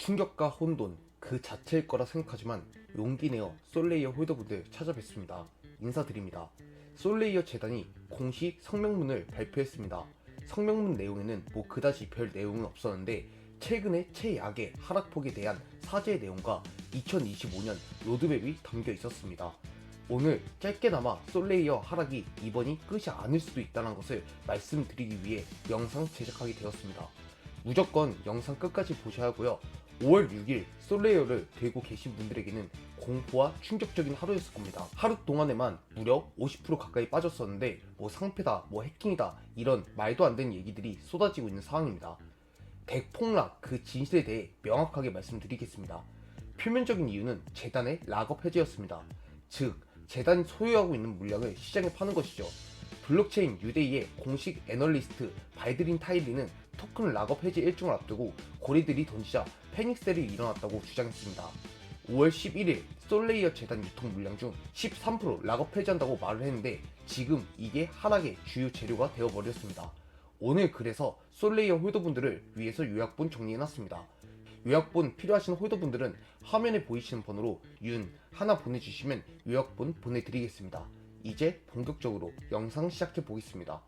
충격과 혼돈 그 자체일 거라 생각하지만 용기 내어 솔레이어 홀더분들 찾아뵙습니다. 인사드립니다. 솔레이어 재단이 공식 성명문을 발표했습니다. 성명문 내용에는 뭐 그다지 별 내용은 없었는데 최근에 최악의 하락폭에 대한 사죄 내용과 2025년 로드맵이 담겨 있었습니다. 오늘 짧게나마 솔레이어 하락이 이번이 끝이 아닐 수도 있다는 것을 말씀드리기 위해 영상 제작하게 되었습니다. 무조건 영상 끝까지 보셔야 하고요. 5월 6일 솔레이어를 들고 계신 분들에게는 공포와 충격적인 하루였을 겁니다. 하루 동안에만 무려 50% 가까이 빠졌었는데 뭐 상패다, 뭐 해킹이다 이런 말도 안 되는 얘기들이 쏟아지고 있는 상황입니다. 대폭락 그 진실에 대해 명확하게 말씀드리겠습니다. 표면적인 이유는 재단의 락업 해제였습니다. 즉 재단이 소유하고 있는 물량을 시장에 파는 것이죠. 블록체인 유데이의 공식 애널리스트 바이드린 타일리는 토큰 락업 해제 일정을 앞두고 고리들이 던지자 패닉셀이 일어났다고 주장했습니다. 5월 11일 솔레이어 재단 유통 물량 중 13% 락업 해제한다고 말을 했는데 지금 이게 하락의 주요 재료가 되어버렸습니다. 오늘 그래서 솔레이어 홀더분들을 위해서 요약본 정리해놨습니다. 요약본 필요하신 홀더분들은 화면에 보이시는 번호로 윤 하나 보내주시면 요약본 보내드리겠습니다. 이제 본격적으로 영상 시작해 보겠습니다.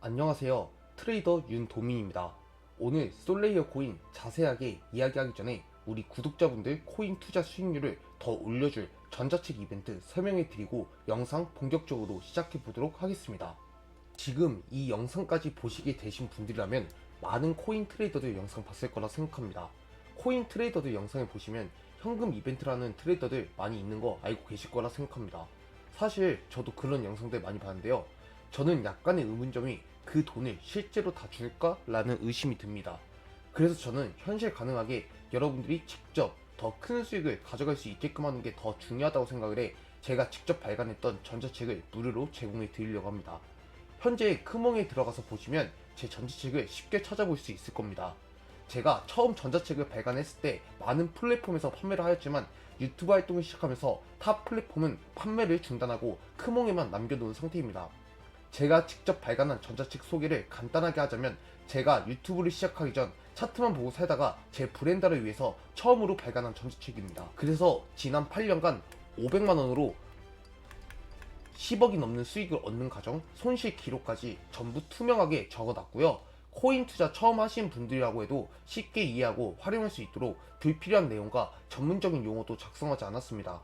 안녕하세요. 트레이더 윤도민입니다. 오늘 솔레이어 코인 자세하게 이야기하기 전에 우리 구독자분들 코인 투자 수익률을 더 올려줄 전자책 이벤트 설명해 드리고 영상 본격적으로 시작해 보도록 하겠습니다. 지금 이 영상까지 보시게 되신 분들이라면 많은 코인 트레이더들 영상 봤을 거라 생각합니다. 코인 트레이더들 영상을 보시면 현금 이벤트라는 트레이더들 많이 있는 거 알고 계실 거라 생각합니다. 사실 저도 그런 영상들 많이 봤는데요. 저는 약간의 의문점이 그 돈을 실제로 다 줄까라는 의심이 듭니다. 그래서 저는 현실 가능하게 여러분들이 직접 더 큰 수익을 가져갈 수 있게끔 하는 게 더 중요하다고 생각을 해 제가 직접 발간했던 전자책을 무료로 제공해 드리려고 합니다. 현재 크몽에 들어가서 보시면 제 전자책을 쉽게 찾아볼 수 있을 겁니다. 제가 처음 전자책을 발간했을 때 많은 플랫폼에서 판매를 하였지만 유튜브 활동을 시작하면서 타 플랫폼은 판매를 중단하고 크몽에만 남겨놓은 상태입니다. 제가 직접 발간한 전자책 소개를 간단하게 하자면 제가 유튜브를 시작하기 전 차트만 보고 살다가 제 브랜드를 위해서 처음으로 발간한 전자책입니다. 그래서 지난 8년간 500만원으로 10억이 넘는 수익을 얻는 과정, 손실 기록까지 전부 투명하게 적어놨고요. 코인 투자 처음 하신 분들이라고 해도 쉽게 이해하고 활용할 수 있도록 불필요한 내용과 전문적인 용어도 작성하지 않았습니다.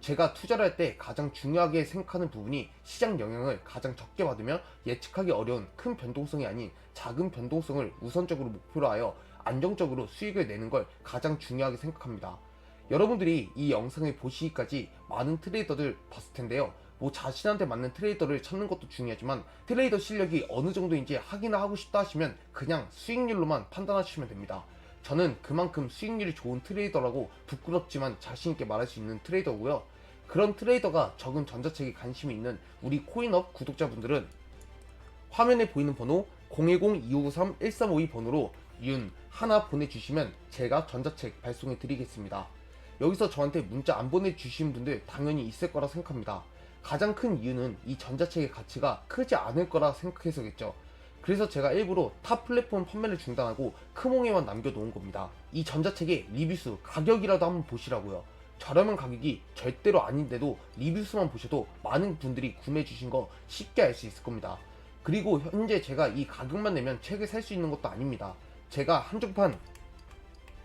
제가 투자를 할 때 가장 중요하게 생각하는 부분이 시장 영향을 가장 적게 받으며 예측하기 어려운 큰 변동성이 아닌 작은 변동성을 우선적으로 목표로 하여 안정적으로 수익을 내는 걸 가장 중요하게 생각합니다. 여러분들이 이 영상을 보시기까지 많은 트레이더들 봤을 텐데요. 뭐 자신한테 맞는 트레이더를 찾는 것도 중요하지만 트레이더 실력이 어느 정도인지 확인을 하고 싶다 하시면 그냥 수익률로만 판단하시면 됩니다. 저는 그만큼 수익률이 좋은 트레이더라고 부끄럽지만 자신있게 말할 수 있는 트레이더고요. 그런 트레이더가 적은 전자책에 관심이 있는 우리 코인업 구독자분들은 화면에 보이는 번호 010-2593-1352 번호로 윤 하나 보내주시면 제가 전자책 발송해 드리겠습니다. 여기서 저한테 문자 안 보내주신 분들 당연히 있을 거라 생각합니다. 가장 큰 이유는 이 전자책의 가치가 크지 않을 거라 생각해서겠죠. 그래서 제가 일부러 타 플랫폼 판매를 중단하고 크몽에만 남겨놓은 겁니다. 이 전자책의 리뷰수 가격이라도 한번 보시라고요. 저렴한 가격이 절대로 아닌데도 리뷰수만 보셔도 많은 분들이 구매해 주신 거 쉽게 알 수 있을 겁니다. 그리고 현재 제가 이 가격만 내면 책을 살 수 있는 것도 아닙니다. 제가 한정판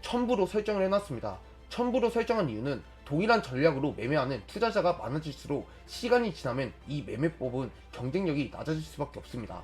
1000부로 설정을 해놨습니다. 1000부로 설정한 이유는 동일한 전략으로 매매하는 투자자가 많아질수록 시간이 지나면 이 매매법은 경쟁력이 낮아질 수밖에 없습니다.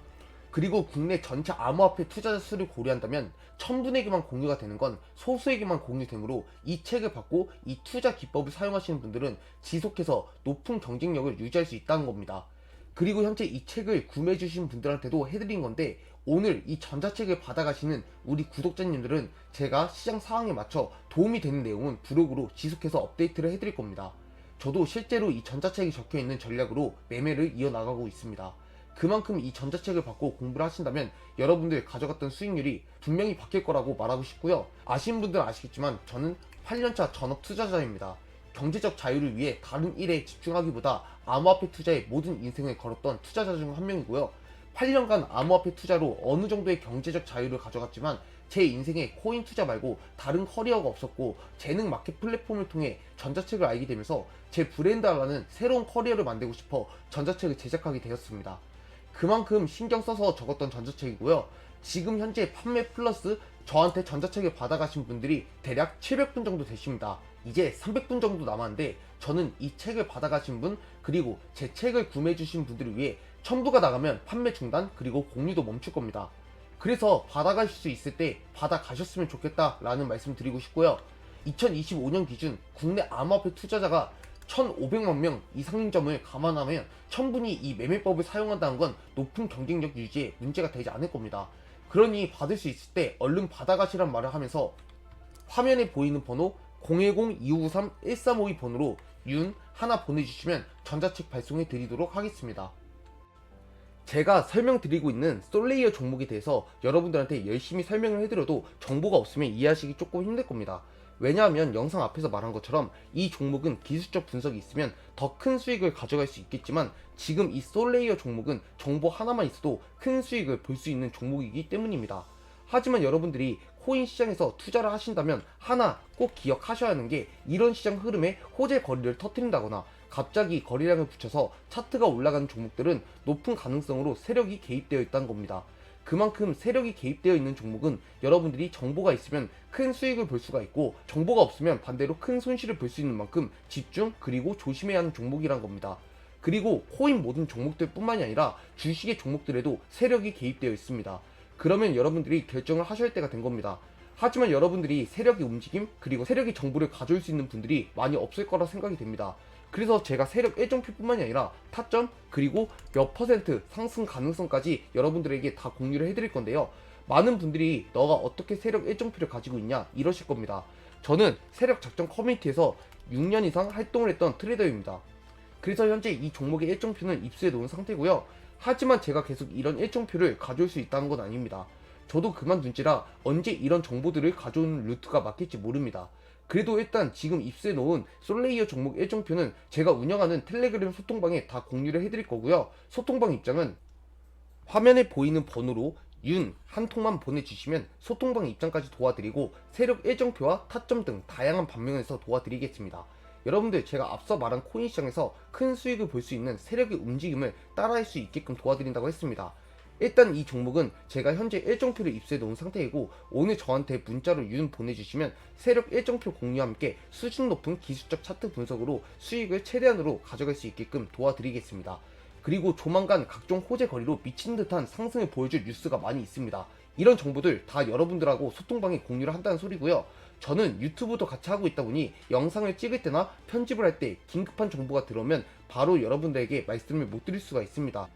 그리고 국내 전체 암호화폐 투자자 수를 고려한다면 1000분에게만 공유가 되는 건 소수에게만 공유되므로 이 책을 받고 이 투자 기법을 사용하시는 분들은 지속해서 높은 경쟁력을 유지할 수 있다는 겁니다. 그리고 현재 이 책을 구매해 주신 분들한테도 해드린 건데 오늘 이 전자책을 받아가시는 우리 구독자님들은 제가 시장 상황에 맞춰 도움이 되는 내용은 블로그로 지속해서 업데이트를 해드릴 겁니다. 저도 실제로 이 전자책이 적혀 있는 전략으로 매매를 이어나가고 있습니다. 그만큼 이 전자책을 받고 공부를 하신다면 여러분들 가져갔던 수익률이 분명히 바뀔 거라고 말하고 싶고요. 아시는 분들은 아시겠지만 저는 8년차 전업 투자자입니다. 경제적 자유를 위해 다른 일에 집중하기보다 암호화폐 투자에 모든 인생을 걸었던 투자자 중 한 명이고요. 8년간 암호화폐 투자로 어느 정도의 경제적 자유를 가져갔지만 제 인생에 코인 투자 말고 다른 커리어가 없었고 재능 마켓 플랫폼을 통해 전자책을 알게 되면서 제 브랜드라는 새로운 커리어를 만들고 싶어 전자책을 제작하게 되었습니다. 그만큼 신경 써서 적었던 전자책이고요. 지금 현재 판매 플러스 저한테 전자책을 받아가신 분들이 대략 700분 정도 되십니다. 이제 300분 정도 남았는데 저는 이 책을 받아가신 분 그리고 제 책을 구매해주신 분들을 위해 첨부가 나가면 판매 중단 그리고 공유도 멈출 겁니다. 그래서 받아가실 수 있을 때 받아가셨으면 좋겠다라는 말씀 드리고 싶고요. 2025년 기준 국내 암호화폐 투자자가 1,500만 명 이상인 점을 감안하면 충분히 이 매매법을 사용한다는 건 높은 경쟁력 유지에 문제가 되지 않을 겁니다. 그러니 받을 수 있을 때 얼른 받아가시란 말을 하면서 화면에 보이는 번호 010-2593-1352 번호로 윤 하나 보내주시면 전자책 발송해 드리도록 하겠습니다. 제가 설명드리고 있는 솔레이어 종목에 대해서 여러분들한테 열심히 설명을 해드려도 정보가 없으면 이해하시기 조금 힘들 겁니다. 왜냐하면 영상 앞에서 말한 것처럼 이 종목은 기술적 분석이 있으면 더 큰 수익을 가져갈 수 있겠지만 지금 이 솔레이어 종목은 정보 하나만 있어도 큰 수익을 볼 수 있는 종목이기 때문입니다. 하지만 여러분들이 코인 시장에서 투자를 하신다면 하나 꼭 기억하셔야 하는 게 이런 시장 흐름에 호재 거리를 터뜨린다거나 갑자기 거래량을 붙여서 차트가 올라가는 종목들은 높은 가능성으로 세력이 개입되어 있다는 겁니다. 그만큼 세력이 개입되어 있는 종목은 여러분들이 정보가 있으면 큰 수익을 볼 수가 있고 정보가 없으면 반대로 큰 손실을 볼 수 있는 만큼 집중 그리고 조심해야 하는 종목이란 겁니다. 그리고 코인 모든 종목들 뿐만이 아니라 주식의 종목들에도 세력이 개입되어 있습니다. 그러면 여러분들이 결정을 할 때가 된 겁니다. 하지만 여러분들이 세력의 움직임 그리고 세력의 정보를 가져올 수 있는 분들이 많이 없을 거라 생각이 됩니다. 그래서 제가 세력 1점표뿐만이 아니라 타점 그리고 몇 퍼센트 상승 가능성까지 여러분들에게 다 공유를 해드릴 건데요. 많은 분들이 너가 어떻게 세력 1점표를 가지고 있냐 이러실 겁니다. 저는 세력 작전 커뮤니티에서 6년 이상 활동을 했던 트레이더입니다. 그래서 현재 이 종목의 1점표는 입수해 놓은 상태고요. 하지만 제가 계속 이런 1점표를 가져올 수 있다는 건 아닙니다. 저도 그만둔지라 언제 이런 정보들을 가져오는 루트가 맞겠지 모릅니다. 그래도 일단 지금 입수해 놓은 솔레이어 종목 1종표는 제가 운영하는 텔레그램 소통방에 다 공유를 해드릴 거고요. 소통방 입장은 화면에 보이는 번호로 윤 한 통만 보내주시면 소통방 입장까지 도와드리고 세력 1정표와 타점 등 다양한 방면에서 도와드리겠습니다. 여러분들 제가 앞서 말한 코인 시장에서 큰 수익을 볼 수 있는 세력의 움직임을 따라할 수 있게끔 도와드린다고 했습니다. 일단 이 종목은 제가 현재 1정표를 입수해 놓은 상태이고 오늘 저한테 문자로 윤 보내주시면 세력 1정표 공유와 함께 수준 높은 기술적 차트 분석으로 수익을 최대한으로 가져갈 수 있게끔 도와드리겠습니다. 그리고 조만간 각종 호재 거리로 미친 듯한 상승을 보여줄 뉴스가 많이 있습니다. 이런 정보들 다 여러분들하고 소통방에 공유를 한다는 소리고요. 저는 유튜브도 같이 하고 있다 보니 영상을 찍을 때나 편집을 할 때 긴급한 정보가 들어오면 바로 여러분들에게 말씀을 못 드릴 수가 있습니다.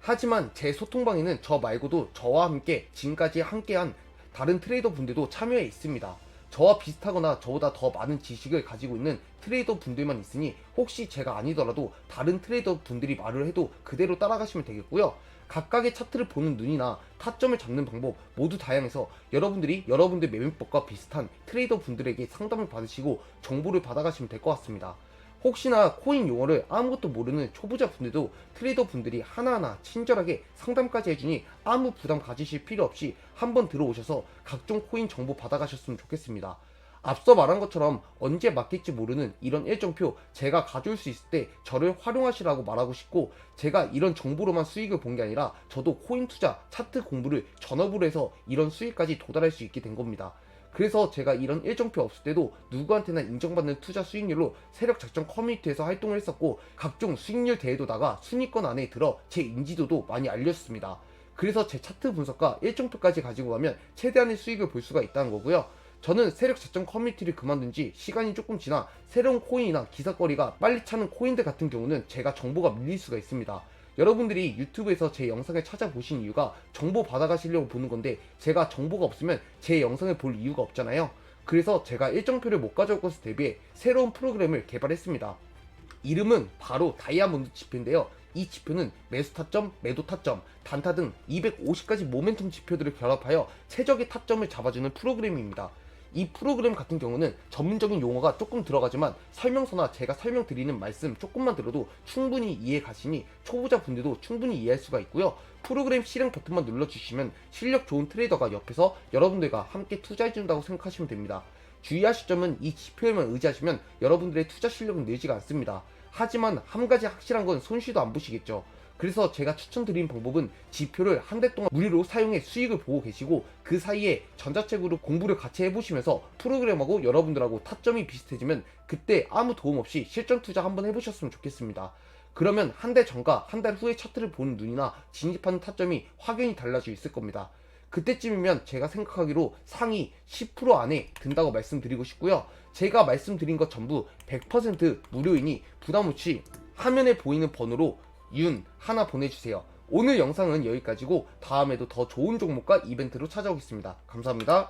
하지만 제 소통방에는 저 말고도 저와 함께 지금까지 함께한 다른 트레이더 분들도 참여해 있습니다. 저와 비슷하거나 저보다 더 많은 지식을 가지고 있는 트레이더 분들만 있으니 혹시 제가 아니더라도 다른 트레이더 분들이 말을 해도 그대로 따라가시면 되겠고요. 각각의 차트를 보는 눈이나 타점을 잡는 방법 모두 다양해서 여러분들이 여러분들 매매법과 비슷한 트레이더 분들에게 상담을 받으시고 정보를 받아가시면 될 것 같습니다. 혹시나 코인 용어를 아무것도 모르는 초보자 분들도 트레이더 분들이 하나하나 친절하게 상담까지 해주니 아무 부담 가지실 필요 없이 한번 들어오셔서 각종 코인 정보 받아가셨으면 좋겠습니다. 앞서 말한 것처럼 언제 맡길지 모르는 이런 일정표 제가 가져올 수 있을 때 저를 활용하시라고 말하고 싶고 제가 이런 정보로만 수익을 본 게 아니라 저도 코인 투자 차트 공부를 전업으로 해서 이런 수익까지 도달할 수 있게 된 겁니다. 그래서 제가 이런 일정표 없을 때도 누구한테나 인정받는 투자 수익률로 세력 작전 커뮤니티에서 활동을 했었고 각종 수익률 대회도 나가 순위권 안에 들어 제 인지도도 많이 알렸습니다. 그래서 제 차트 분석과 일정표까지 가지고 가면 최대한의 수익을 볼 수가 있다는 거고요. 저는 세력 작전 커뮤니티를 그만둔 지 시간이 조금 지나 새로운 코인이나 기사거리가 빨리 차는 코인들 같은 경우는 제가 정보가 밀릴 수가 있습니다. 여러분들이 유튜브에서 제 영상을 찾아보신 이유가 정보 받아가시려고 보는 건데 제가 정보가 없으면 제 영상을 볼 이유가 없잖아요. 그래서 제가 일정표를 못 가져올 것을 대비해 새로운 프로그램을 개발했습니다. 이름은 바로 다이아몬드 지표인데요. 이 지표는 매수 타점, 매도 타점, 단타 등 250가지 모멘텀 지표들을 결합하여 최적의 타점을 잡아주는 프로그램입니다. 이 프로그램 같은 경우는 전문적인 용어가 조금 들어가지만 설명서나 제가 설명드리는 말씀 조금만 들어도 충분히 이해 가시니 초보자 분들도 충분히 이해할 수가 있고요. 프로그램 실행 버튼만 눌러주시면 실력 좋은 트레이더가 옆에서 여러분들과 함께 투자해준다고 생각하시면 됩니다. 주의하실 점은 이 지표에만 의지하시면 여러분들의 투자 실력은 늘지가 않습니다. 하지만 한 가지 확실한 건 손쉬도 안 보시겠죠. 그래서 제가 추천드린 방법은 지표를 한 달 동안 무료로 사용해 수익을 보고 계시고 그 사이에 전자책으로 공부를 같이 해보시면서 프로그램하고 여러분들하고 타점이 비슷해지면 그때 아무 도움 없이 실전 투자 한번 해보셨으면 좋겠습니다. 그러면 한 달 전과 한 달 후의 차트를 보는 눈이나 진입하는 타점이 확연히 달라져 있을 겁니다. 그때쯤이면 제가 생각하기로 상위 10% 안에 든다고 말씀드리고 싶고요. 제가 말씀드린 것 전부 100% 무료이니 부담 없이 화면에 보이는 번호로 윤 하나 보내주세요. 오늘 영상은 여기까지고 다음에도 더 좋은 종목과 이벤트로 찾아오겠습니다. 감사합니다.